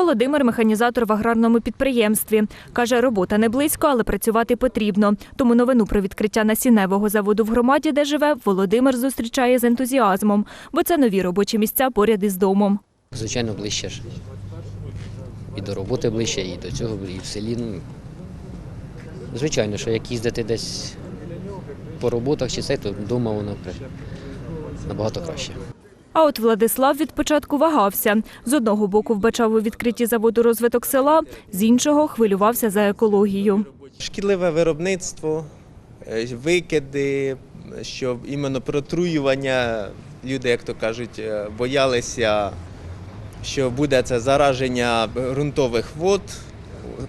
Володимир механізатор в аграрному підприємстві. Каже, робота не близько, але працювати потрібно. Тому новину про відкриття насінневого заводу в громаді, де живе, Володимир зустрічає з ентузіазмом, бо це нові робочі місця поряд із домом. Звичайно, ближче ж. І до роботи ближче, і до цього, і в селі. Ну, звичайно, що як їздити десь по роботах чи це, то вдома воно набагато краще. А от Владислав від початку вагався. З одного боку вбачав у відкритті заводу розвиток села, з іншого хвилювався за екологію. Шкідливе виробництво, е, викиди, що іменно протруювання, люди, як то кажуть, е, боялися, що буде це зараження ґрунтових вод,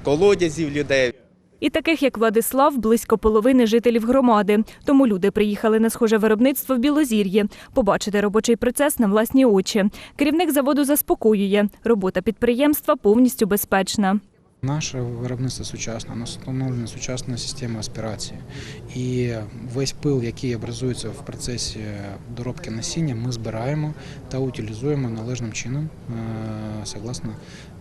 колодязів людей. І таких, як Владислав, близько половини жителів громади. Тому люди приїхали на схоже виробництво в Білозір'ї, побачити робочий процес на власні очі. Керівник заводу заспокоює, робота підприємства повністю безпечна. Наше виробництво сучасне, у нас встановлена сучасна система аспірації. І весь пил, який образується в процесі доробки насіння, ми збираємо та утилізуємо належним чином е, согласно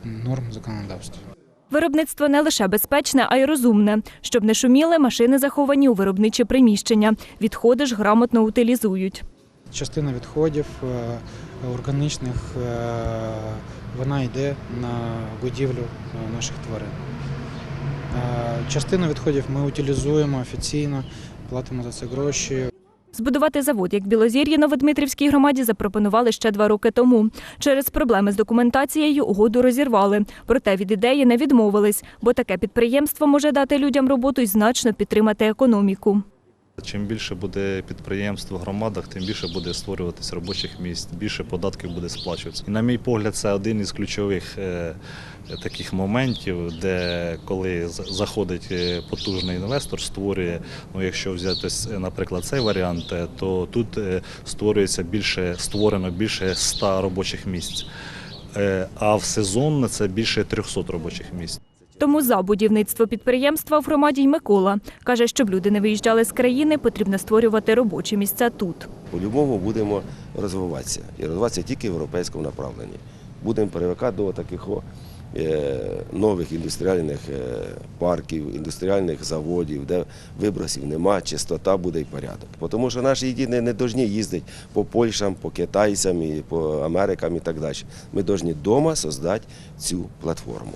норм законодавства. Виробництво не лише безпечне, а й розумне. Щоб не шуміли, машини заховані у виробничі приміщення. Відходи ж грамотно утилізують. Частина відходів е, органічних е, вона йде на годівлю е, наших тварин. Частину відходів ми утилізуємо офіційно, платимо за це гроші. Збудувати завод, як Білозір'ї Новодмитрівській громаді, запропонували ще два роки тому. Через проблеми з документацією угоду розірвали. Проте від ідеї не відмовились, бо таке підприємство може дати людям роботу і значно підтримати економіку. Чим більше буде підприємств в громадах, тим більше буде створюватися робочих місць, більше податків буде сплачуватися. І, на мій погляд, це один із ключових е, таких моментів, де коли заходить е, потужний інвестор, створює, ну якщо взяти, наприклад, цей варіант, е, то тут створюється більше, створено більше 100 робочих місць. А в сезон це більше 300 робочих місць. Тому за будівництво підприємства в громаді й Микола. Каже, щоб люди не виїжджали з країни, потрібно створювати робочі місця тут. По-любому будемо розвиватися. І розвиватися тільки в європейському направленні. Будемо перевикати до таких е, нових індустріальних е, парків, індустріальних заводів, де вибросів нема, чистота буде і порядок. Тому що наші діти не повинні їздити по Польщам, по китайцям, по Америкам і так далі. Ми повинні вдома створити цю платформу.